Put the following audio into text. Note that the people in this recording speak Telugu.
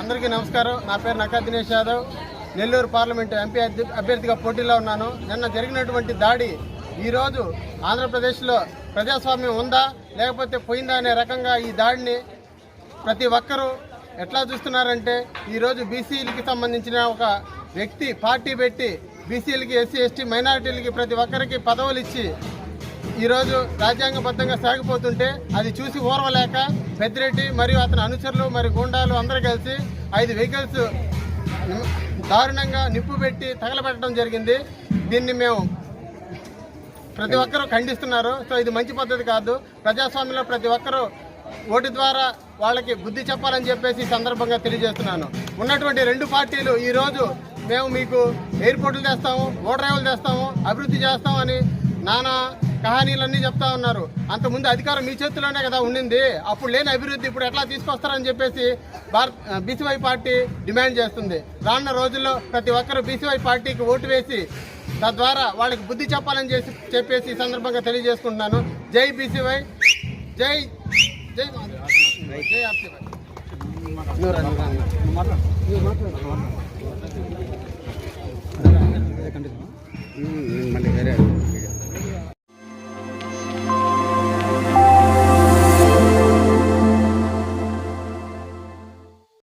అందరికీ నమస్కారం. నా పేరు నక్కా దినేష్ యాదవ్. నెల్లూరు పార్లమెంటు ఎంపీ అభ్యర్థిగా పోటీలో ఉన్నాను. నిన్న జరిగినటువంటి దాడి ఈరోజు ఆంధ్రప్రదేశ్లో ప్రజాస్వామ్యం ఉందా లేకపోతే పోయిందా అనే రకంగా ఈ దాడిని ప్రతి ఒక్కరూ ఎట్లా చూస్తున్నారంటే ఈరోజు బీసీలకి సంబంధించిన ఒక వ్యక్తి పార్టీ పెట్టి బీసీలకి ఎస్సీ ఎస్టీ మైనారిటీలకి ప్రతి ఒక్కరికి పదవులు ఇచ్చి ఈరోజు రాజ్యాంగబద్ధంగా సాగిపోతుంటే అది చూసి ఓర్వలేక పెద్దిరెడ్డి మరియు అతని అనుచరులు మరియు గుండాలు అందరూ కలిసి ఐదు వెహికల్స్ దారుణంగా నిప్పు పెట్టి తగలబెట్టడం జరిగింది. దీన్ని మేము ప్రతి ఒక్కరూ ఖండిస్తున్నారు. సో ఇది మంచి పద్ధతి కాదు. ప్రజాస్వామ్యంలో ప్రతి ఒక్కరూ ఓటు ద్వారా వాళ్ళకి బుద్ధి చెప్పాలని చెప్పేసి సందర్భంగా తెలియజేస్తున్నాను. ఉన్నటువంటి రెండు పార్టీలు ఈరోజు మేము మీకు ఎయిర్పోర్టులు తెస్తాము ఓడరేవులు తెస్తాము అభివృద్ధి చేస్తామని నానా కహానీలన్నీ చెప్తా ఉన్నారు. అంతకుముందు అధికారం మీ చేతిలోనే కదా ఉండింది. అప్పుడు లేని అభివృద్ధి ఇప్పుడు ఎట్లా తీసుకొస్తారని చెప్పేసి భారత్ బీసీవై పార్టీ డిమాండ్ చేస్తుంది. రానున్న రోజుల్లో ప్రతి ఒక్కరూ బీసీవై పార్టీకి ఓటు వేసి తద్వారా వాళ్ళకి బుద్ధి చెప్పాలని చేసి చెప్పేసి ఈ సందర్భంగా తెలియజేసుకుంటున్నాను. జై బీసీవై జై జై జై ఆర్సీవై.